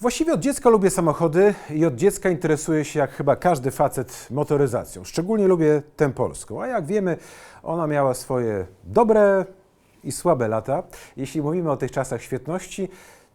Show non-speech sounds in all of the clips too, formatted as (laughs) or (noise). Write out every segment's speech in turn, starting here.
Właściwie od dziecka lubię samochody i od dziecka interesuję się, jak chyba każdy facet, motoryzacją. Szczególnie lubię tę polską, a jak wiemy, ona miała swoje dobre i słabe lata. Jeśli mówimy o tych czasach świetności,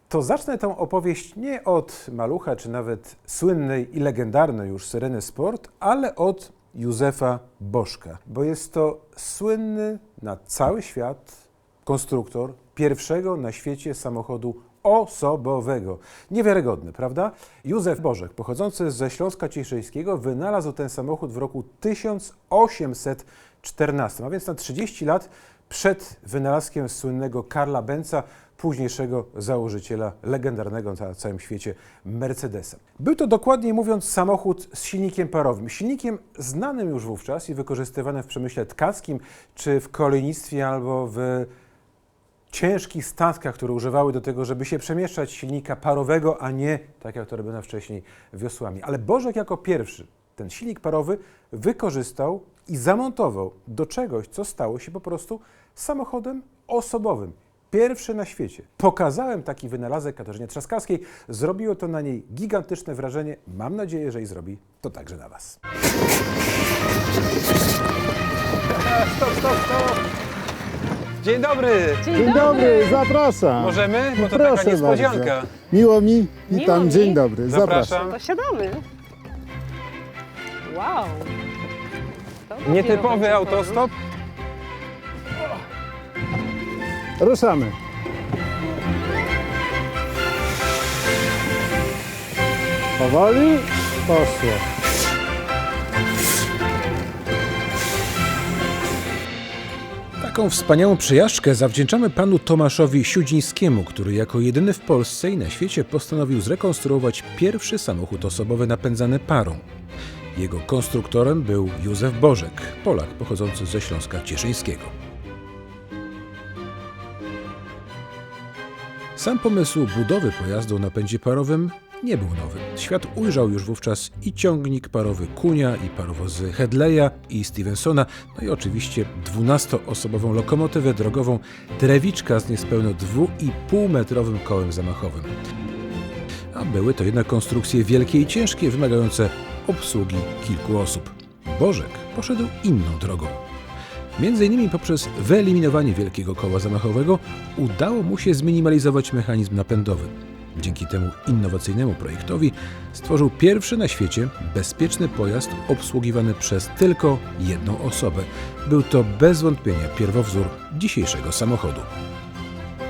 to zacznę tę opowieść nie od malucha, czy nawet słynnej i legendarnej już Syreny Sport, ale od Józefa Bożka, bo jest to słynny na cały świat konstruktor pierwszego na świecie samochodu osobowego. Niewiarygodne, prawda? Józef Bożek, pochodzący ze Śląska Cieszyńskiego, wynalazł ten samochód w roku 1814, a więc na 30 lat przed wynalazkiem słynnego Karla Benza, późniejszego założyciela legendarnego na całym świecie Mercedesa. Był to dokładniej mówiąc samochód z silnikiem parowym. Silnikiem znanym już wówczas i wykorzystywanym w przemyśle tkackim, czy w kolejnictwie albo w ciężkich statkach, które używały do tego, żeby się przemieszczać silnika parowego, a nie, tak jak to robiono wcześniej, wiosłami. Ale Bożek jako pierwszy ten silnik parowy wykorzystał i zamontował do czegoś, co stało się po prostu samochodem osobowym. Pierwszy na świecie. Pokazałem taki wynalazek Katarzynie Trzaskawskiej. Zrobiło to na niej gigantyczne wrażenie. Mam nadzieję, że i zrobi to także na Was. Stop, stop, stop! Dzień dobry! Dzień dobry, zapraszam. Możemy? Bo to Proszę taka niespodzianka. Bardzo. Miło mi, witam, mi. dzień dobry, zapraszam. Zapraszam. To siadamy. Wow. To dopiero Nietypowy będzie autostop. Ruszamy. Powoli poszło. Taką wspaniałą przejażdżkę zawdzięczamy panu Tomaszowi Siudzińskiemu, który jako jedyny w Polsce i na świecie postanowił zrekonstruować pierwszy samochód osobowy napędzany parą. Jego konstruktorem był Józef Bożek, Polak pochodzący ze Śląska Cieszyńskiego. Sam pomysł budowy pojazdu o napędzie parowym nie był nowy. Świat ujrzał już wówczas i ciągnik parowy Kunia, i parowozy Hedleya i Stevensona, no i oczywiście 12-osobową lokomotywę drogową Drewiczka z niespełna 2,5-metrowym kołem zamachowym. A były to jednak konstrukcje wielkie i ciężkie, wymagające obsługi kilku osób. Bożek poszedł inną drogą. Między innymi poprzez wyeliminowanie wielkiego koła zamachowego udało mu się zminimalizować mechanizm napędowy. Dzięki temu innowacyjnemu projektowi stworzył pierwszy na świecie bezpieczny pojazd obsługiwany przez tylko jedną osobę. Był to bez wątpienia pierwowzór dzisiejszego samochodu.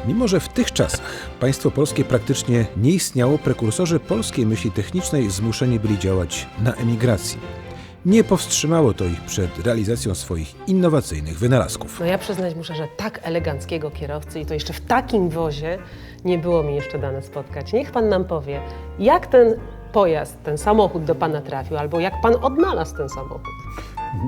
Mimo, że w tych czasach państwo polskie praktycznie nie istniało, prekursorzy polskiej myśli technicznej zmuszeni byli działać na emigracji. Nie powstrzymało to ich przed realizacją swoich innowacyjnych wynalazków. No ja przyznać muszę, że tak eleganckiego kierowcy i to jeszcze w takim wozie nie było mi jeszcze dane spotkać. Niech pan nam powie, jak ten pojazd, ten samochód do pana trafił, albo jak pan odnalazł ten samochód.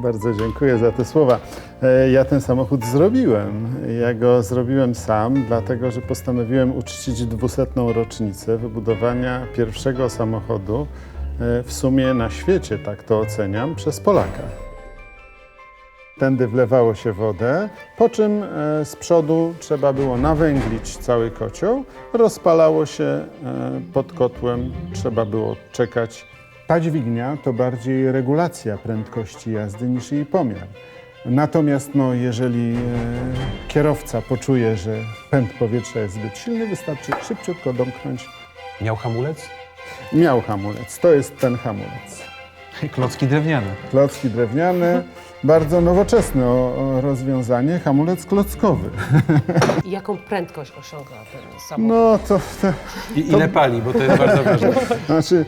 Bardzo dziękuję za te słowa. E, Ja ten samochód zrobiłem. Ja go zrobiłem sam, dlatego że postanowiłem uczcić 200. rocznicę wybudowania pierwszego samochodu w sumie na świecie, tak to oceniam, przez Polaka. Tędy wlewało się wodę, po czym e, z przodu trzeba było nawęglić cały kocioł. Rozpalało się e, pod kotłem, trzeba było czekać. Ta dźwignia to bardziej regulacja prędkości jazdy niż jej pomiar. Natomiast no, jeżeli e, kierowca poczuje, że pęd powietrza jest zbyt silny, wystarczy szybciutko domknąć. Miał hamulec? Miał hamulec, to jest ten hamulec. (laughs) Klocki drewniane. Klocki drewniane, bardzo nowoczesne rozwiązanie, hamulec klockowy. I jaką prędkość osiągał ten samochód? No to, to I ile pali, bo to jest bardzo ważne. (laughs) znaczy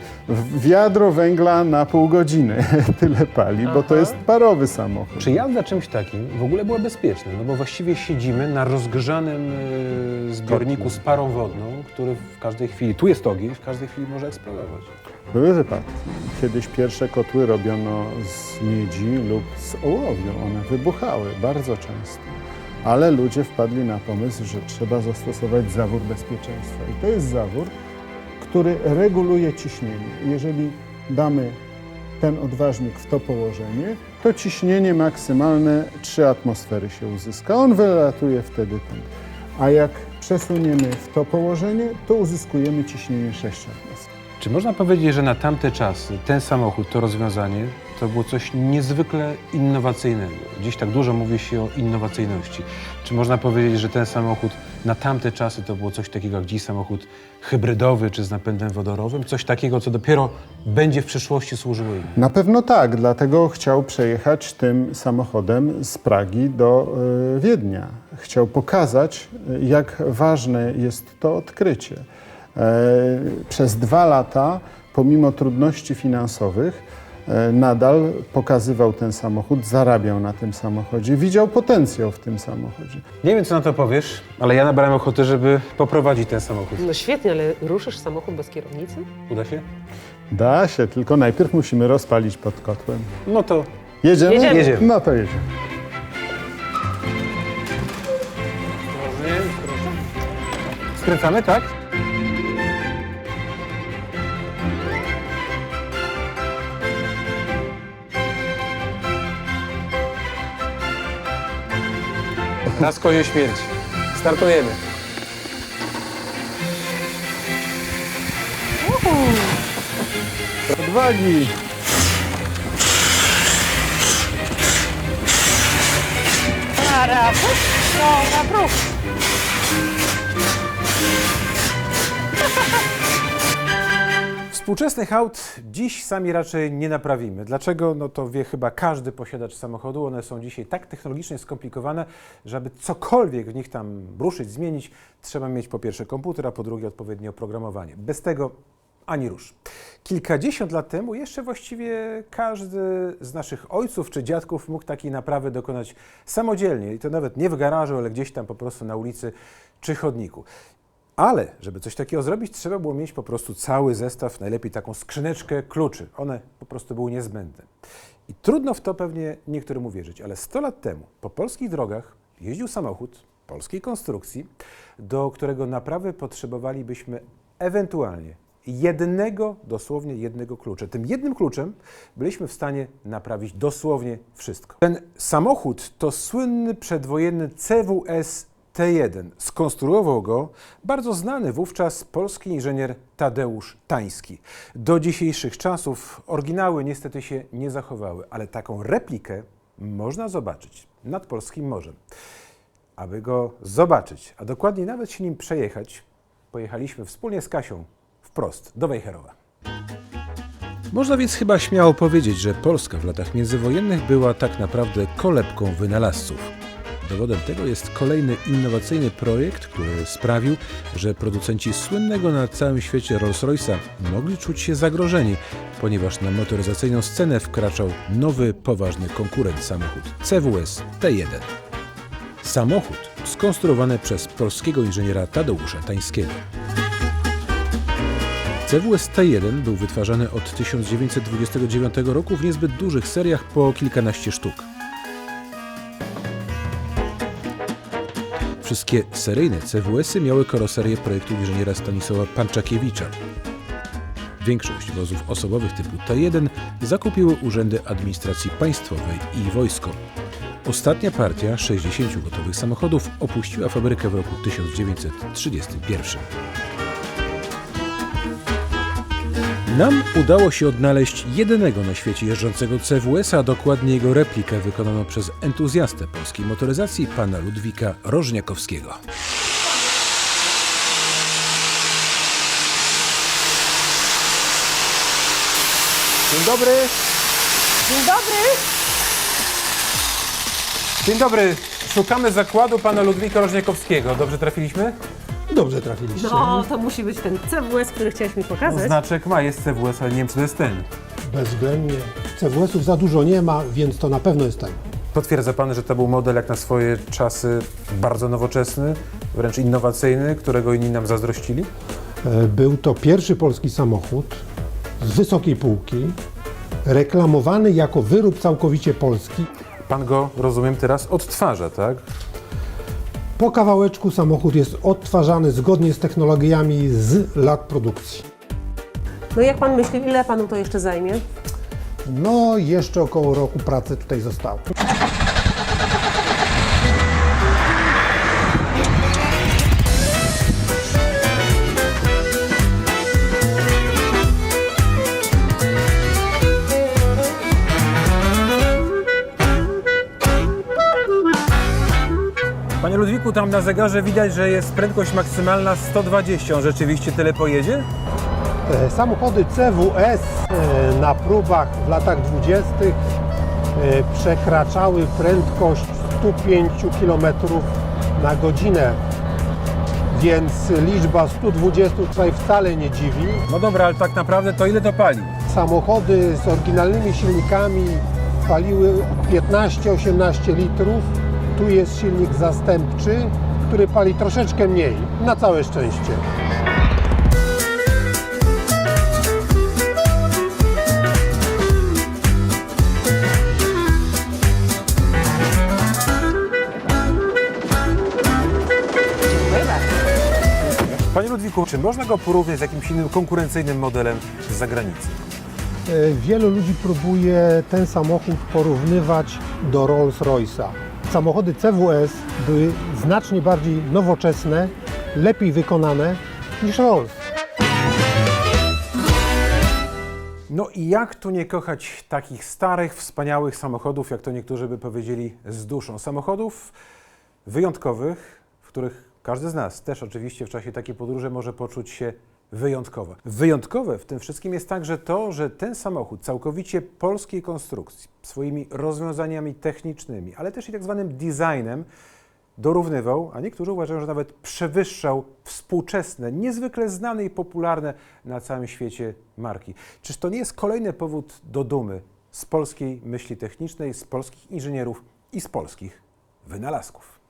wiadro węgla na pół godziny (laughs) tyle pali, bo to jest parowy samochód. Czy jazda czymś takim w ogóle była bezpieczna? No bo właściwie siedzimy na rozgrzanym e, zbiorniku z parą wodną, który w każdej chwili, tu jest ogień, w każdej chwili może eksplodować. Były wypadki. Kiedyś pierwsze kotły robiono z miedzi lub z ołowiu. One wybuchały bardzo często. Ale ludzie wpadli na pomysł, że trzeba zastosować zawór bezpieczeństwa. I to jest zawór, który reguluje ciśnienie. Jeżeli damy ten odważnik w to położenie, to ciśnienie maksymalne 3 atmosfery się uzyska. On wylatuje wtedy ten. A jak przesuniemy w to położenie, to uzyskujemy ciśnienie 6 atmosfer. Czy można powiedzieć, że na tamte czasy ten samochód, to rozwiązanie, to było coś niezwykle innowacyjnego? Dziś tak dużo mówi się o innowacyjności. Czy można powiedzieć, że ten samochód na tamte czasy to było coś takiego jak dziś samochód hybrydowy czy z napędem wodorowym? Coś takiego, co dopiero będzie w przyszłości służyło innym? Na pewno tak, dlatego chciał przejechać tym samochodem z Pragi do y, Wiednia. Chciał pokazać, y, jak ważne jest to odkrycie. E, Przez dwa lata, pomimo trudności finansowych, e, nadal pokazywał ten samochód, zarabiał na tym samochodzie, widział potencjał w tym samochodzie. Nie wiem, co na to powiesz, ale ja nabrałem ochoty, żeby poprowadzić ten samochód. No świetnie, ale ruszysz samochód bez kierownicy? Uda się? Da się, tylko najpierw musimy rozpalić pod kotłem. No to Jedziemy? Jedziemy. Jedziemy. No to jedziemy. skręcamy, tak? Na skozie śmierci. Startujemy. Odwagi! Para, no, na próg. (laughs) Współczesnych aut dziś sami raczej nie naprawimy. Dlaczego? No to wie chyba każdy posiadacz samochodu. One są dzisiaj tak technologicznie skomplikowane, że aby cokolwiek w nich tam ruszyć, zmienić, trzeba mieć po pierwsze komputer, a po drugie odpowiednie oprogramowanie. Bez tego ani rusz. Kilkadziesiąt lat temu jeszcze właściwie każdy z naszych ojców czy dziadków mógł takiej naprawy dokonać samodzielnie i to nawet nie w garażu, ale gdzieś tam po prostu na ulicy czy chodniku. Ale, żeby coś takiego zrobić, trzeba było mieć po prostu cały zestaw, najlepiej taką skrzyneczkę kluczy. One po prostu były niezbędne. I trudno w to pewnie niektórym uwierzyć, ale 100 lat temu po polskich drogach jeździł samochód polskiej konstrukcji, do którego naprawy potrzebowalibyśmy ewentualnie jednego, dosłownie jednego klucza. Tym jednym kluczem byliśmy w stanie naprawić dosłownie wszystko. Ten samochód to słynny przedwojenny CWS T1. Skonstruował go bardzo znany wówczas polski inżynier Tadeusz Tański. Do dzisiejszych czasów oryginały niestety się nie zachowały, ale taką replikę można zobaczyć nad polskim morzem. Aby go zobaczyć, a dokładniej nawet się nim przejechać, pojechaliśmy wspólnie z Kasią wprost do Wejherowa. Można więc chyba śmiało powiedzieć, że Polska w latach międzywojennych była tak naprawdę kolebką wynalazców. Dowodem tego jest kolejny innowacyjny projekt, który sprawił, że producenci słynnego na całym świecie Rolls-Royce'a mogli czuć się zagrożeni, ponieważ na motoryzacyjną scenę wkraczał nowy, poważny konkurent samochód CWS T1. Samochód skonstruowany przez polskiego inżyniera Tadeusza Tańskiego. CWS T1 był wytwarzany od 1929 roku w niezbyt dużych seriach po kilkanaście sztuk. Wszystkie seryjne CWS-y miały karoserię projektu inżyniera Stanisława Panczakiewicza. Większość wozów osobowych typu T1 zakupiły urzędy administracji państwowej i wojsko. Ostatnia partia 60 gotowych samochodów opuściła fabrykę w roku 1931. Nam udało się odnaleźć jedynego na świecie jeżdżącego CWS, a dokładnie jego replikę wykonaną przez entuzjastę polskiej motoryzacji, pana Ludwika Rożniakowskiego. Dzień dobry. Dzień dobry. Dzień dobry. Szukamy zakładu pana Ludwika Rożniakowskiego. Dobrze trafiliśmy? Dobrze trafiliście. No, to musi być ten CWS, który chciałeś mi pokazać. Znaczek ma, jest CWS, ale nie wiem, czy to jest ten. Bezwzględnie. CWS-ów za dużo nie ma, więc to na pewno jest ten. Potwierdza pan, że to był model jak na swoje czasy bardzo nowoczesny, wręcz innowacyjny, którego inni nam zazdrościli? E, Był to pierwszy polski samochód z wysokiej półki, reklamowany jako wyrób całkowicie polski. Pan go, rozumiem, teraz odtwarza, tak? Po kawałeczku samochód jest odtwarzany zgodnie z technologiami z lat produkcji. No jak pan myśli, ile panu to jeszcze zajmie? No, jeszcze około roku pracy tutaj zostało. Ludwiku, tam na zegarze widać, że jest prędkość maksymalna 120. On rzeczywiście tyle pojedzie? E, Samochody CWS e, na próbach w latach 20. e, przekraczały prędkość 105 km na godzinę, więc liczba 120 tutaj wcale nie dziwi. No dobra, ale tak naprawdę to ile to pali? Samochody z oryginalnymi silnikami paliły 15-18 litrów. Tu jest silnik zastępczy, który pali troszeczkę mniej, na całe szczęście. Panie Ludwiku, czy można go porównać z jakimś innym konkurencyjnym modelem z zagranicy? E, Wielu ludzi próbuje ten samochód porównywać do Rolls-Royce'a. Samochody CWS były znacznie bardziej nowoczesne, lepiej wykonane niż Rolls. No i jak tu nie kochać takich starych, wspaniałych samochodów, jak to niektórzy by powiedzieli, z duszą. Samochodów wyjątkowych, w których każdy z nas też oczywiście w czasie takiej podróży może poczuć się wyjątkowo. Wyjątkowe w tym wszystkim jest także to, że ten samochód całkowicie polskiej konstrukcji, swoimi rozwiązaniami technicznymi, ale też i tak zwanym designem, dorównywał, a niektórzy uważają, że nawet przewyższał współczesne, niezwykle znane i popularne na całym świecie marki. Czyż to nie jest kolejny powód do dumy z polskiej myśli technicznej, z polskich inżynierów i z polskich wynalazków?